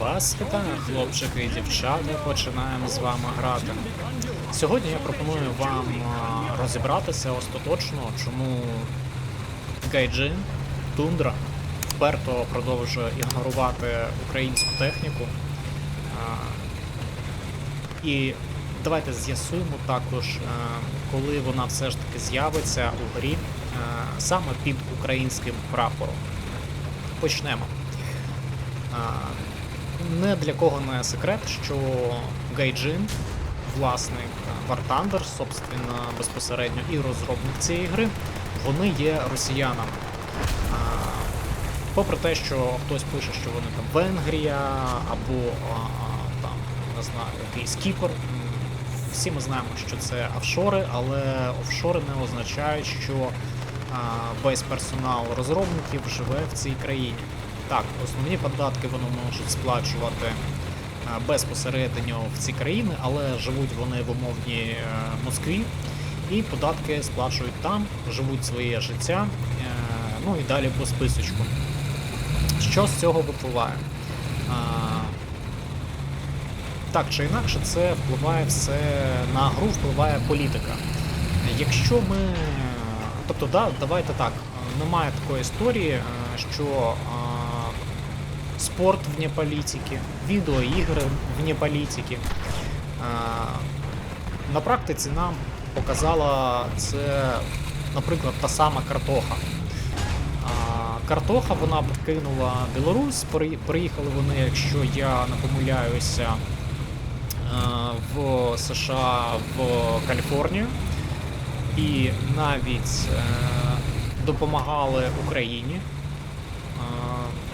Баскета, хлопчики і дівчата, починаємо з вами грати. Сьогодні я пропоную вам розібратися остаточно, чому Гайджин, Тундра вперто продовжує ігнорувати українську техніку. І давайте з'ясуємо також, коли вона все ж таки з'явиться у грі саме під українським прапором. Почнемо. Не для кого не секрет, що Гайджин, власник War Thunder, собственно, безпосередньо і розробник цієї гри, вони є росіянами. Попри те, що хтось пише, що вони там Венгрія або там, не знаю, якийсь Кіпр. Всі ми знаємо, що це офшори, але офшори не означають, що весь персонал розробників живе в цій країні. Так, основні податки вони можуть сплачувати безпосередньо в ці країни, але живуть вони в умовній е, Москві, і податки сплачують там, живуть своє життя, е, ну і далі по списочку. Що з цього випливає? Так чи інакше, це впливає все на гру, впливає політика. Якщо ми. Тобто, да, давайте так, немає такої історії, е, що е, спорт вне політики, відеоігри вне політики. Е, На практиці нам показала це, наприклад, та сама картоха. Картоха вона покинула Білорусь, приїхали вони, якщо я не помиляюся, в США в Каліфорнію і навіть е, допомагали Україні,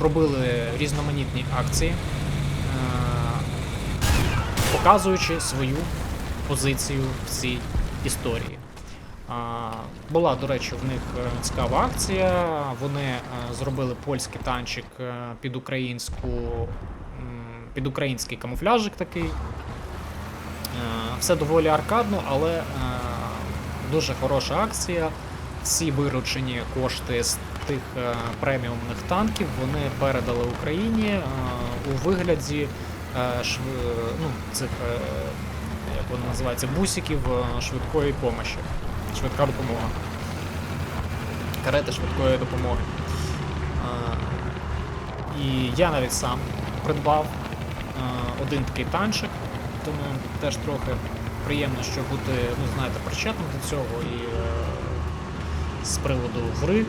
робили різноманітні акції, е, показуючи свою позицію в цій історії. Була, до речі, в них е, цікава акція. Вони е, зробили польський танчик під українську, під український камуфляжик такий. Все доволі аркадно, але дуже хороша акція. Всі виручені кошти тих е, преміумних танків вони передали Україні е, у вигляді е, ну, цих, як вони називаються, бусиків швидкої помощі. Швидка допомога. Карети швидкої допомоги. І я навіть сам придбав один такий танчик, тому теж трохи приємно, що бути, ну знаєте, причетним до цього і з приводу гри,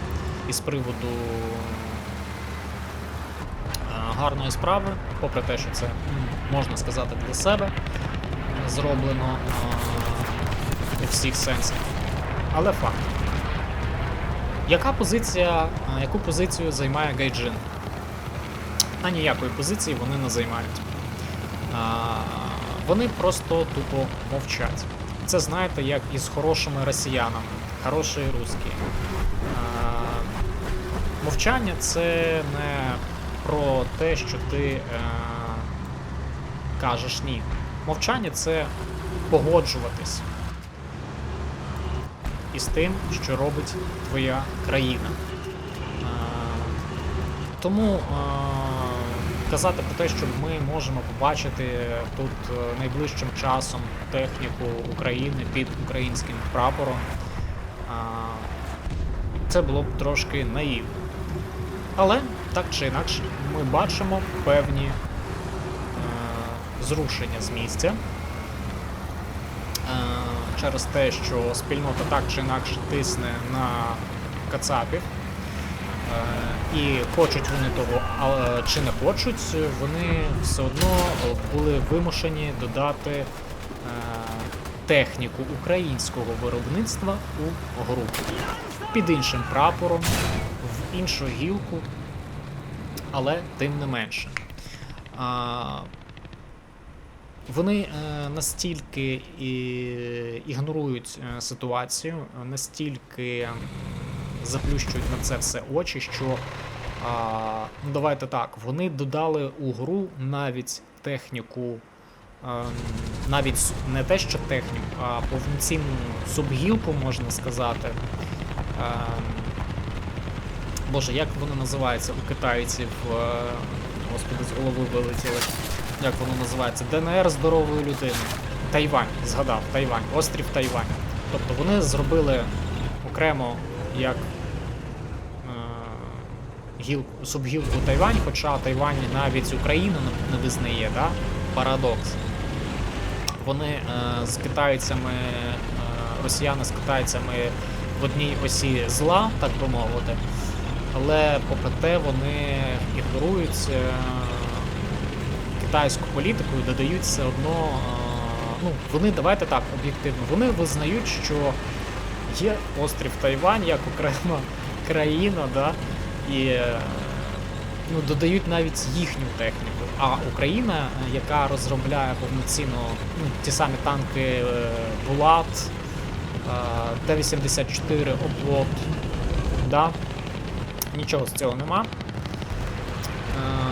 і з приводу е, гарної справи, попри те, що це можна сказати для себе зроблено е, у всіх сенсах. Але факт. Яка позиція, е, яку позицію займає Гайджин? Та ніякої позиції вони не займають. Вони просто тупо мовчать. Це знаєте, як із хорошими росіянами, хороші русські. Мовчання це не про те, що ти е, кажеш ні. Мовчання це погоджуватись із тим, що робить твоя країна. Е, Тому е, казати про те, що ми можемо побачити тут е, найближчим часом техніку України під українським прапором, е, це було б трошки наївно. Але так чи інакше, ми бачимо певні е, зрушення з місця. Е, через те, що спільнота так чи інакше тисне на кацапів. Е, І хочуть вони того, але чи не хочуть, вони все одно були вимушені додати е, техніку українського виробництва у гру під іншим прапором, іншу гілку, але тим не менше. А, вони е, настільки ігнорують е, ситуацію, настільки заплющують на це все очі, що а, ну давайте так, вони додали у гру навіть техніку, ем, навіть не те, що техніку, а повноцінну субгілку, можна сказати. ем, Боже, як воно називається у китайців? е, Господи, з голови вилетіли. Як воно називається? ДНР здорової людини. Тайвань, згадав, Тайвань, острів Тайвань. Тобто вони зробили окремо як е, гілку, субгілку Тайвань, хоча Тайвань навіть Україну не визнає, да? Парадокс. Вони е, з китайцями, е, росіяни з китайцями в одній осі зла, так би мовити. Але попри те вони ігнорують е, китайську політику і додають все одно. е, ну, вони давайте так, об'єктивно. Вони визнають, що є острів Тайвань як окрема країна, да, і е, ну, додають навіть їхню техніку. А Україна, яка розробляє повноцінно ну, ті самі танки Булат, е, Т-84, Оплот, да, нічого з цього нема. Е,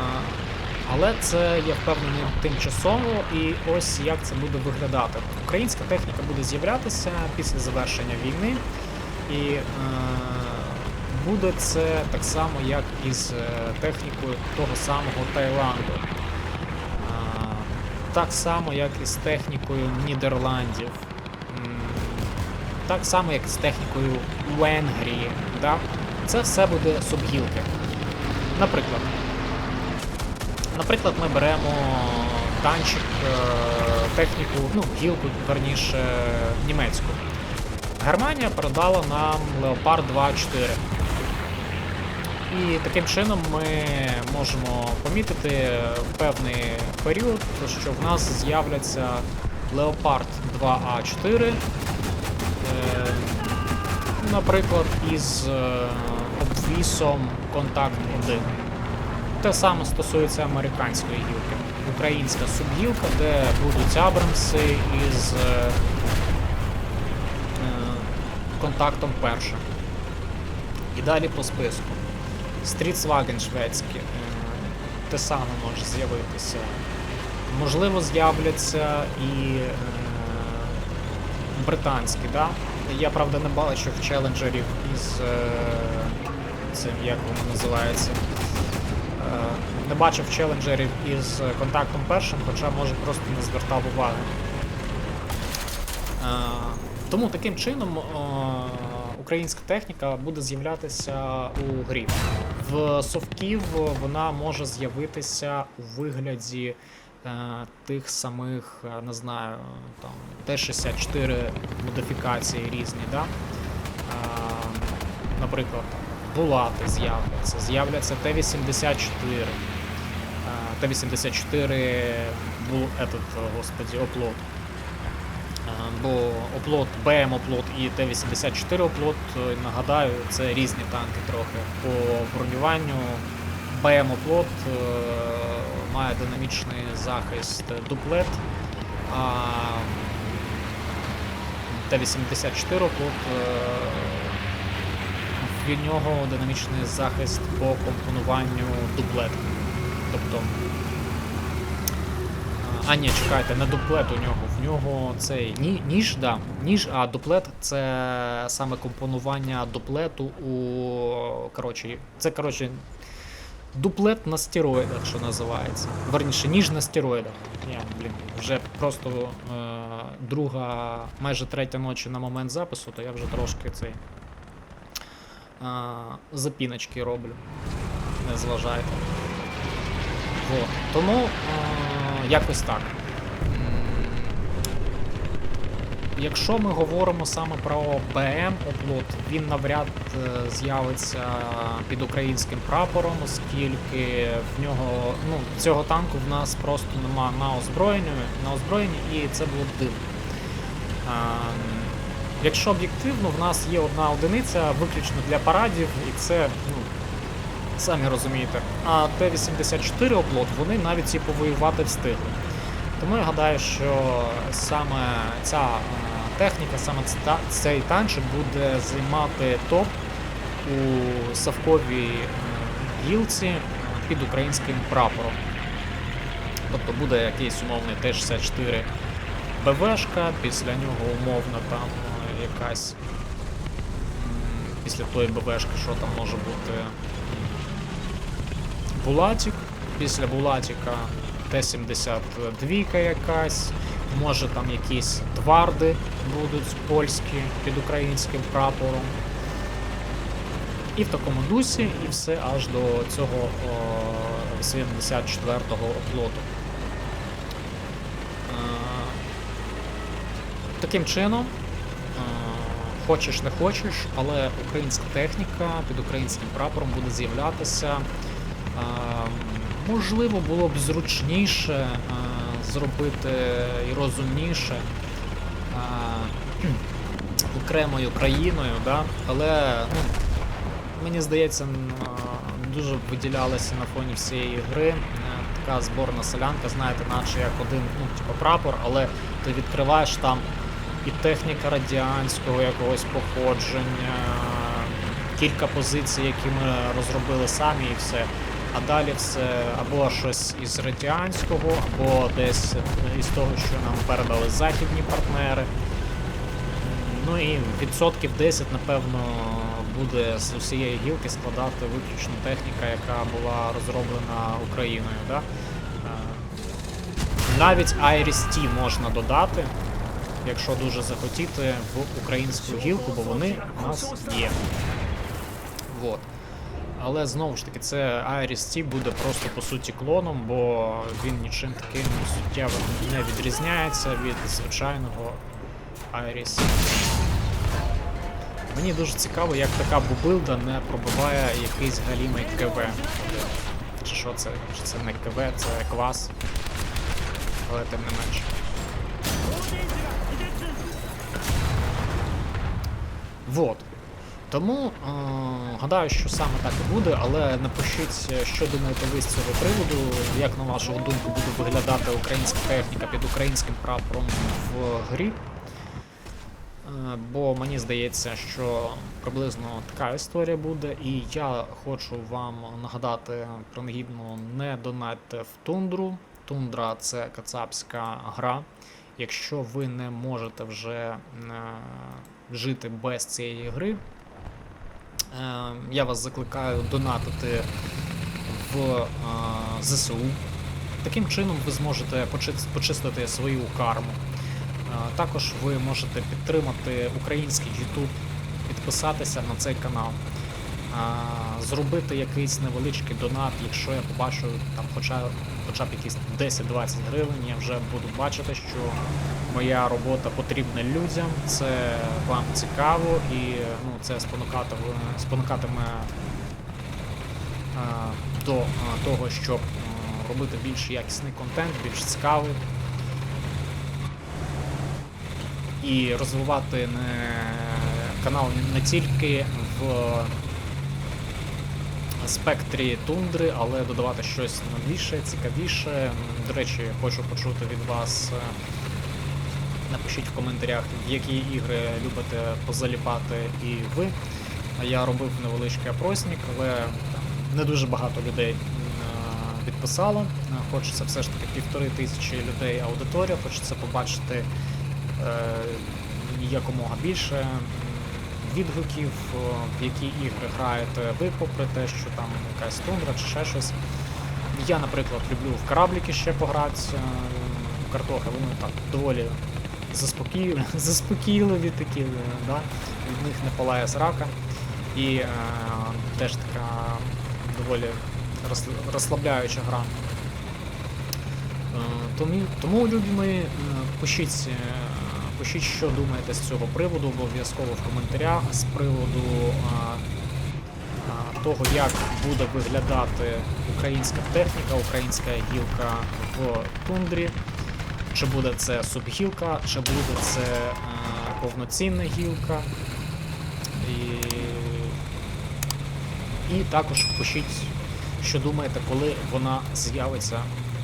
Але це я впевнений тимчасово, і ось як це буде виглядати. Українська техніка буде з'являтися після завершення війни, і е, буде це так само, як із е, технікою того самого Таїланду. Е, так само, як і з технікою Нідерландів. Так само, як і з технікою Венгрії. Да? Це все буде субгілки. Наприклад, Наприклад, ми беремо танчик, е, техніку, ну, гілку, верніше, німецьку. Германія продала нам Leopard 2.4. І таким чином ми можемо помітити певний період, що в нас з'являться 2A4, е, наприклад, із е, обвісом Contact 1. Те саме стосується американської гілки. Українська субгілка, де будуть Абрамси із е, е, контактом першим. І далі по списку. Стрітсваген шведський. Те саме може з'явитися. Можливо, з'являться і британські, да? Я правда не бачив челенджерів із е, цим, як воно називається. Е, Не бачив челенджерів із контактом першим, хоча може просто не звертав уваги. Е, Тому таким чином українська техніка буде з'являтися у грі. В совків вона може з'явитися у вигляді тих самих, е, не знаю, там Т-64 модифікації різні, да? Е, наприклад, Булати з'являться, з'являться Т-84. Е, Т-84 був этот, господи, оплот. Е, Бо оплот, БМ оплот і Т-84 оплот, е, нагадаю, це різні танки трохи. По бронюванню БМ оплот е, має динамічний захист дуплет, а Т-84 оплот е, від нього динамічний захист по компонуванню дуплет. Тобто. А, ні, чекайте, не дуплет у нього. В нього цей ні, ніж, да. Ніж, а дуплет це саме компонування дуплету у. Коротше, це коротше. Дуплет на стероїдах, що називається. Верніше, ніж на стероїдах. Я, блін, вже просто е, друга, майже третя ночі на момент запису, то я вже трошки цей. Е, запіночки роблю. Не зважайте. Вот. Тому е, якось так. Якщо ми говоримо саме про БМ оплот, він навряд е, з'явиться під українським прапором, оскільки в нього ну, цього танку в нас просто нема на озброєнні, на озброєнні і це було б дивно. Ем, Якщо об'єктивно, в нас є одна одиниця виключно для парадів, і це, ну, самі розумієте. А Т-84 оплот, вони навіть і повоювати встигли. Тому я гадаю, що саме ця е, техніка, саме цей танчик буде займати топ у Савковій е, гілці е, під українським прапором. Тобто буде якийсь умовний Т-64 БВшка, після нього умовно там е, якась після тої ББшки, що там може бути. Булатік. Після Булатіка Т-72 якась. Може там якісь тварди будуть польські під українським прапором. І в такому дусі, і все аж до цього 74-го оплоту. Е, Таким чином, е, хочеш не хочеш, але українська техніка під українським прапором буде з'являтися. Е, Можливо, було б зручніше зробити і розумніше е, окремою країною, да? але ну, мені здається, дуже виділялася на фоні всієї гри е, така зборна селянка, знаєте, наче як один ну, типу прапор, але ти відкриваєш там і техніка радянського якогось походження, кілька позицій, які ми розробили самі, і все. А далі все або щось із радянського, або десь із того, що нам передали західні партнери. Ну і відсотків 10, напевно, буде з усієї гілки складати виключно техніка, яка була розроблена Україною. Да? Е, Навіть Iris-T можна додати, якщо дуже захотіти, в українську гілку, бо вони у нас є. Вот. Але знову ж таки, це Iris-T буде просто по суті клоном, бо він нічим таким суттєвим не відрізняється від звичайного Iris. Мені дуже цікаво, як така бубилда не пробиває якийсь галімий КВ. Чи що це? Чи це не КВ, це квас. Але тим не менше. Вот. Тому е, гадаю, що саме так і буде, але напишіть, е, що думаєте ви з цього приводу, як на вашу думку буде виглядати українська техніка під українським прапором в грі. Е, Бо мені здається, що приблизно така історія буде, і я хочу вам нагадати принагідно не донатьте в тундру. Тундра це кацапська гра. Якщо ви не можете вже е, жити без цієї гри, я вас закликаю донатити в е, ЗСУ. Таким чином ви зможете почистити свою карму. Е, Також ви можете підтримати український YouTube, підписатися на цей канал, е, зробити якийсь невеличкий донат, якщо я побачу там хоча, хоча б якісь 10-20 гривень, я вже буду бачити, що моя робота потрібна людям, це вам цікаво і ну, це спонукатиме, спонукатиме е, до е, того, щоб е, робити більш якісний контент, більш цікавий. І розвивати не, канал не тільки в спектрі тундри, але додавати щось новіше, цікавіше. До речі, хочу почути від вас. е, Напишіть в коментарях, які ігри любите позаліпати і ви. Я робив невеличкий опросник, але не дуже багато людей е, підписало. Хочеться все ж таки півтори тисячі людей аудиторія, хочеться побачити е, якомога більше відгуків, в які ігри граєте ви, попри те, що там якась тундра чи ще щось. Я, наприклад, люблю в корабліки ще пограти, е, картохи, вони так доволі заспокійливі, заспокійливі такі, е, да? від них не палає срака. І е, теж така доволі розслабляюча гра. Е, Тому, тому любі мої, е, пишіть, пишіть, що думаєте з цього приводу, обов'язково в коментарях з приводу е, того, як буде виглядати українська техніка, українська гілка в тундрі. Чи буде це субгілка, чи буде це е, повноцінна гілка. І, і також пишіть, що думаєте, коли вона з'явиться,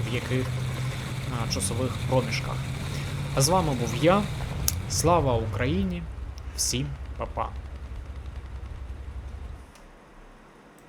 в яких е, часових проміжках. А з вами був я. Слава Україні! Всім па-па!